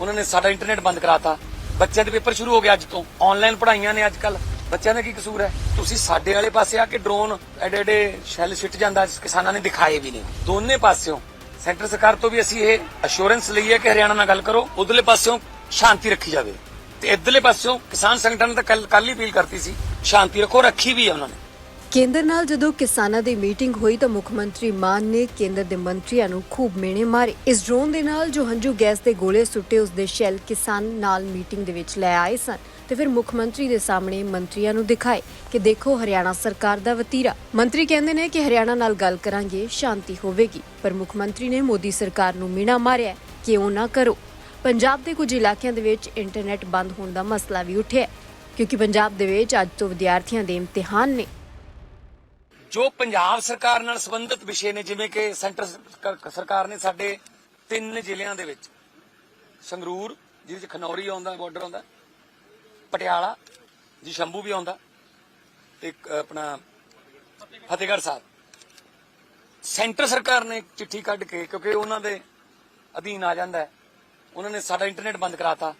ਉਹਨਾਂ ਨੇ ਸਾਡਾ ਇੰਟਰਨੈਟ ਬੰਦ ਕਰਾਤਾ। ਬੱਚਿਆਂ ਦੇ ਪੇਪਰ ਸ਼ੁਰੂ ਹੋ ਗਏ ਅੱਜ ਤੋਂ। ਆਨਲਾਈਨ ਪੜ੍ਹਾਈਆਂ ਨੇ ਅੱਜ ਕੱਲ ਬੱਚਿਆਂ ਦਾ ਕੀ ਕਸੂਰ ਹੈ? ਤੁਸੀਂ ਸਾਡੇ ਵਾਲੇ ਪਾਸੇ ਆ ਕੇ ਡਰੋਨ ਐਡੇ ਐਡੇ ਸ਼ੈਲ ਸਿੱਟ ਜਾਂਦਾ, ਕਿਸਾਨਾਂ ਨੇ ਦਿਖਾਏ ਵੀ ਨੇ। ਦੋਨੇ ਪਾਸਿਓਂ, ਸੈਂਟਰ ਸਰਕਾਰ ਤੋਂ ਵੀ ਅਸੀਂ ਇਹ ਅਸ਼ੋਰੈਂਸ ਲਈ ਹੈ ਕਿ ਹਰਿਆਣਾ ਨਾਲ ਗੱਲ ਕਰੋ, ਉਧਰਲੇ ਪਾਸਿਓਂ ਸ਼ਾਂਤੀ ਰੱਖੀ ਜਾਵੇ। ਤੇ ਇਧਰਲੇ ਪਾਸਿਓਂ ਕਿਸਾਨ ਸੰਗਠਨ ਨੇ ਤਾਂ ਕੱਲ ਕੱਲ ਹੀ ਅਪੀਲ ਕਰਤੀ ਸੀ, ਸ਼ਾਂਤੀ ਰੱਖੋ, ਰੱਖੀ ਵੀ ਹੈ ਉਹਨਾਂ ਨੇ। ਕੇਂਦਰ ਨਾਲ ਜਦੋਂ ਕਿਸਾਨਾਂ ਦੀ ਮੀਟਿੰਗ ਹੋਈ ਤਾਂ ਮੁੱਖ ਮੰਤਰੀ ਮਾਨ ਨੇ ਕੇਂਦਰ ਦੇ ਮੰਤਰੀਆਂ ਨੂੰ ਖੂਬ ਮੇਣੇ ਮਾਰੇ। ਇਸ ਡਰੋਨ ਦੇ ਨਾਲ ਜੋ ਹੰਝੂ ਗੈਸ ਦੇ ਗੋਲੇ ਸੁੱਟੇ ਉਸ ਦੇ ਸ਼ੈਲ ਕਿਸਾਨ ਨਾਲ ਮੀਟਿੰਗ ਦੇ ਵਿੱਚ ਲੈ ਆਏ ਸਨ ਤੇ ਫਿਰ ਮੁੱਖ ਮੰਤਰੀ ਦੇ ਸਾਹਮਣੇ ਮੰਤਰੀਆਂ ਨੂੰ ਦਿਖਾਏ ਕਿ ਦੇਖੋ ਹਰਿਆਣਾ ਸਰਕਾਰ ਦਾ ਵਤੀਰਾ। ਮੰਤਰੀ ਕਹਿੰਦੇ ਨੇ ਕਿ ਹਰਿਆਣਾ ਨਾਲ ਗੱਲ ਕਰਾਂਗੇ ਸ਼ਾਂਤੀ ਹੋਵੇਗੀ ਪਰ ਮੁੱਖ ਮੰਤਰੀ ਨੇ ਮੋਦੀ ਸਰਕਾਰ ਨੂੰ ਮੀਣਾ ਮਾਰਿਆ ਕਿ ਉਹ ਨਾ ਕਰੋ। ਪੰਜਾਬ ਦੇ ਕੁਝ ਇਲਾਕਿਆਂ ਦੇ ਵਿੱਚ ਇੰਟਰਨੈਟ ਬੰਦ ਹੋਣ ਦਾ ਮਸਲਾ ਵੀ ਉੱਠਿਆ ਹੈ, ਕਿਉਂਕਿ ਪੰਜਾਬ ਦੇ ਵਿੱਚ ਅੱਜ ਤੋਂ ਵਿਦਿਆਰਥੀਆਂ ਦੇ ਇਮਤਿਹਾਨ ਨੇ। ਜੋ ਪੰਜਾਬ ਸਰਕਾਰ ਨਾਲ ਸੰਬੰਧਿਤ ਵਿਸ਼ੇ ਨੇ, ਜਿਵੇਂ ਕਿ ਸੈਂਟਰ ਸਰਕਾਰ- ਨੇ ਸਾਡੇ ਤਿੰਨ ਜ਼ਿਲ੍ਹਿਆਂ ਦੇ ਵਿੱਚ ਸੰਗਰੂਰ, ਜਿਹਦੇ ਚ ਖਨੌਰੀ ਆਉਂਦਾ, ਬਾਰਡਰ ਆਉਂਦਾ, ਪਟਿਆਲਾ, ਜੀ ਸ਼ੰਭੂ ਵੀ ਆਉਂਦਾ, ਤੇ ਆਪਣਾ ਫਤਿਹਗੜ੍ਹ ਸਾਹਿਬ। ਸੈਂਟਰ ਸਰਕਾਰ ਨੇ ਚਿੱਠੀ ਕੱਢ ਕੇ, ਕਿਉਂਕਿ ਉਹਨਾਂ ਦੇ ਅਧੀਨ ਆ ਜਾਂਦਾ ਹੈ, ਉਹਨਾਂ ਨੇ ਸਾਡਾ ਇੰਟਰਨੈਟ ਬੰਦ ਕਰਾਤਾ।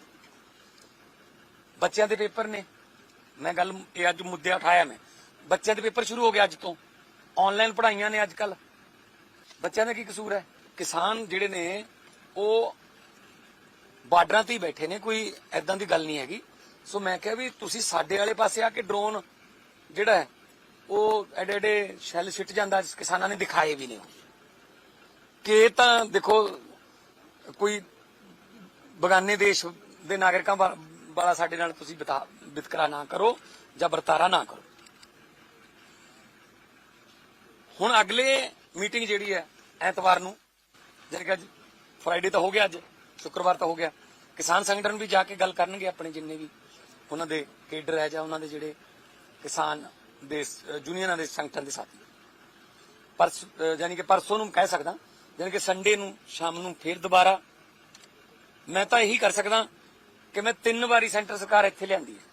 ਬੱਚਿਆਂ ਦੇ ਪੇਪਰ ਨੇ। ਮੈਂ ਗੱਲ, ਇਹ ਅੱਜ ਮੁੱਦੇ ਉਠਾਇਆ ਮੈਂ। ਬੱਚਿਆਂ ਦੇ ਪੇਪਰ ਸ਼ੁਰੂ ਹੋ ਗਏ ਅੱਜ ਤੋਂ। ਆਨਲਾਈਨ ਪੜ੍ਹਾਈਆਂ ਨੇ ਅੱਜ ਕੱਲ ਬੱਚਿਆਂ ਦਾ ਕੀ ਕਸੂਰ ਹੈ? ਕਿਸਾਨ ਜਿਹੜੇ ਨੇ, ਉਹ ਬਾਰਡਰਾਂ ਤੇ ਹੀ ਬੈਠੇ ਨੇ, ਕੋਈ ਐਦਾਂ ਦੀ ਗੱਲ ਨਹੀਂ ਹੈਗੀ। ਸੋ ਮੈਂ ਕਿਹਾ ਵੀ ਤੁਸੀਂ ਸਾਡੇ ਵਾਲੇ ਪਾਸੇ ਆ ਕੇ ਡਰੋਨ ਜਿਹੜਾ ਹੈ, ਉਹ ਐਡੇ ਐਡੇ ਸ਼ੈਲ ਸਿੱਟ ਜਾਂਦਾ, ਕਿਸਾਨਾਂ ਨੇ ਦਿਖਾਏ ਵੀ ਨੇ। ਕਿ ਤਾਂ ਦੇਖੋ, ਕੋਈ ਬਗਾਨੇ ਦੇਸ਼ ਦੇ ਨਾਗਰਿਕਾਂ ਵਾ- ਵਾਲਾ ਸਾਡੇ ਨਾਲ ਤੁਸੀਂ ਬਿਤਾ- ਵਿਤਕਰਾ ਨਾ ਕਰੋ ਜਾਂ ਵਰਤਾਰਾ ਨਾ ਕਰੋ। ਹੁਣ ਅਗਲੇ ਮੀਟਿੰਗ ਜਿਹੜੀ ਹੈ ਐਤਵਾਰ ਨੂੰ ਜਾਣੀ ਕਿ ਅੱਜ ਫਰਾਈਡੇ ਤਾਂ ਹੋ ਗਿਆ ਅੱਜ ਸ਼ੁੱਕਰਵਾਰ ਤਾਂ ਹੋ ਗਿਆ ਕਿਸਾਨ ਸੰਗਠਨ ਵੀ ਜਾ ਕੇ ਗੱਲ ਕਰਨਗੇ ਆਪਣੇ ਜਿੰਨੇ ਵੀ ਉਹਨਾਂ ਦੇ ਕੇਡਰ ਹੈ ਜਾਂ ਉਹਨਾਂ ਦੇ ਜਿਹੜੇ ਕਿਸਾਨ ਦੇ ਸ- ਯੂਨੀਅਨਾਂ ਦੇ ਸੰਗਠਨ ਦੇ ਸਾਥੀ। ਪਰਸ ਅ, ਕਿ ਪਰਸੋਂ ਨੂੰ ਕਹਿ ਸਕਦਾ ਯਾਨੀ ਕਿ ਸੰਡੇ ਨੂੰ ਸ਼ਾਮ ਨੂੰ ਫੇਰ ਦੁਬਾਰਾ ਮੈਂ ਤਾਂ ਇਹੀ ਕਰ ਸਕਦਾ ਕਿ ਮੈਂ ਤਿੰਨ ਵਾਰੀ ਸੈਂਟਰ ਸਰਕਾਰ ਇੱਥੇ ਲਿਆਂਦੀ ਹੈ।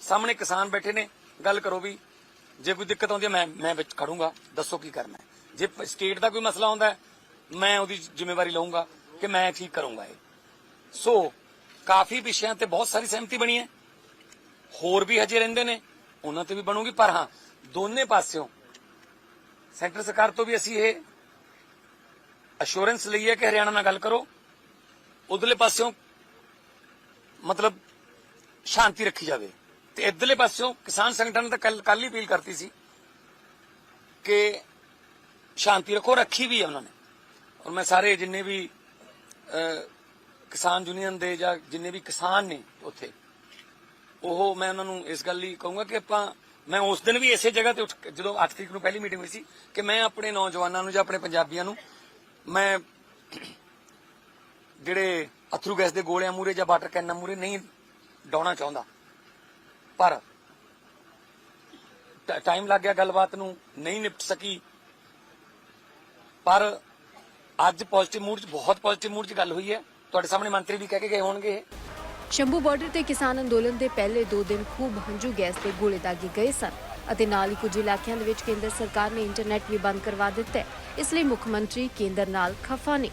ਸਾਹਮਣੇ ਕਿਸਾਨ ਬੈਠੇ ਨੇ ਗੱਲ ਕਰੋ ਵੀ ਜੇ ਕੋਈ ਦਿੱਕਤ ਆਉਂਦੀ ਹੈ, ਮੈਂ ਮੈਂ ਵਿੱਚ ਖੜੂੰਗਾ। ਦੱਸੋ ਕੀ ਕਰਨਾ ਹੈ? ਜੇ ਸਟੇਟ ਦਾ ਕੋਈ ਮਸਲਾ ਆਉਂਦਾ ਹੈ, ਮੈਂ ਉਹਦੀ ਜ਼ਿੰਮੇਵਾਰੀ ਲਵਾਂਗਾ ਕਿ ਮੈਂ ਠੀਕ ਕਰੂੰਗਾ ਇਹ। ਸੋ ਕਾਫੀ ਵਿਸ਼ਿਆਂ ਤੇ ਬਹੁਤ ਸਾਰੀ ਸਹਿਮਤੀ ਬਣੀ ਹੈ। ਹੋਰ ਵੀ ਹਜੇ ਰਹਿੰਦੇ ਨੇ, ਉਹਨਾਂ ਤੇ ਵੀ ਬਣੂਗੀ, ਪਰ ਹਾਂ, ਦੋਨੇ ਪਾਸਿਓਂ ਸੈਂਟਰ ਸਰਕਾਰ ਤੋਂ ਵੀ ਅਸੀਂ ਇਹ ਅਸ਼ੋਰੈਂਸ ਲਈ ਹੈ ਕਿ ਹਰਿਆਣਾ ਨਾਲ ਗੱਲ ਕਰੋ। ਉਧਰਲੇ ਪਾਸਿਓਂ ਮਤਲਬ ਸ਼ਾਂਤੀ ਰੱਖੀ ਜਾਵੇ। ਤੇ ਇਧਰਲੇ ਪਾਸਿਓਂ ਕਿਸਾਨ ਸੰਗਠਨ ਨੇ ਤਾਂ ਕੱਲ ਕੱਲ ਹੀ ਅਪੀਲ ਕਰਤੀ ਸੀ ਕਿ ਸ਼ਾਂਤੀ ਰੱਖੋ, ਰੱਖੀ ਵੀ ਹੈ ਉਹਨਾਂ ਨੇ। ਔਰ ਮੈਂ ਸਾਰੇ ਜਿੰਨੇ ਵੀ ਕਿਸਾਨ ਯੂਨੀਅਨ ਦੇ ਜਾਂ ਜਿੰਨੇ ਵੀ ਕਿਸਾਨ ਨੇ ਉੱਥੇ, ਉਹ ਮੈਂ ਉਹਨਾਂ ਨੂੰ ਇਸ ਗੱਲ ਲਈ ਕਹੂੰਗਾ ਕਿ ਆਪਾਂ, ਮੈਂ ਉਸ ਦਿਨ ਵੀ ਇਸੇ ਜਗ੍ਹਾ ਤੇ ਉੱਠ ਕੇ- ਜਦੋਂ 8 ਤਰੀਕ ਨੂੰ ਪਹਿਲੀ ਮੀਟਿੰਗ ਹੋਈ ਸੀ, ਕਿ ਮੈਂ ਆਪਣੇ ਨੌਜਵਾਨਾਂ ਨੂੰ ਜਾਂ ਆਪਣੇ ਪੰਜਾਬੀਆਂ ਨੂੰ, ਮੈਂ ਜਿਹੜੇ ਅਥਰੂ ਗੈਸ ਦੇ ਗੋਲਿਆਂ ਮੂਰੇ ਜਾਂ ਵਾਟਰ ਕੈਨਾਂ ਮੂਰੇ ਨਹੀਂ ਡਾਉਣਾ ਚਾਹੁੰਦਾ। ਪਰ ਟਾਈਮ ਲੱਗ ਗਿਆ ਗੱਲਬਾਤ ਨੂੰ, ਨਹੀਂ ਨਿਪਟ ਸਕੀ। ਪਰ ਅੱਜ ਪੋਜ਼ਿਟਿਵ ਮੂਡ 'ਚ, ਬਹੁਤ ਪੋਜ਼ਿਟਿਵ ਮੂਡ 'ਚ ਗੱਲ ਹੋਈ ਹੈ। ਤੁਹਾਡੇ ਸਾਹਮਣੇ ਮੰਤਰੀ ਵੀ ਕਹਿ ਕੇ ਗਏ ਹੋਣਗੇ। ਸ਼ੰਭੂ ਬਾਰਡਰ ਤੇ ਕਿਸਾਨ ਅੰਦੋਲਨ ਦੇ ਪਹਿਲੇ 2 ਦਿਨ ਖੂਬ ਹੰਝੂ ਗੈਸ ਦੇ ਗੋਲੇ ਦਾਗੇ ਗਏ ਸਨ ਅਤੇ ਨਾਲ ਹੀ ਕੁਝ ਇਲਾਕਿਆਂ ਦੇ ਵਿੱਚ ਕੇਂਦਰ ਸਰਕਾਰ ਨੇ ਇੰਟਰਨੈਟ ਵੀ ਬੰਦ ਕਰਵਾ ਦਿੱਤਾ ਹੈ। ਇਸ ਲਈ ਮੁੱਖ ਮੰਤਰੀ ਕੇਂਦਰ ਨਾਲ ਖਫਾ ਨੇ।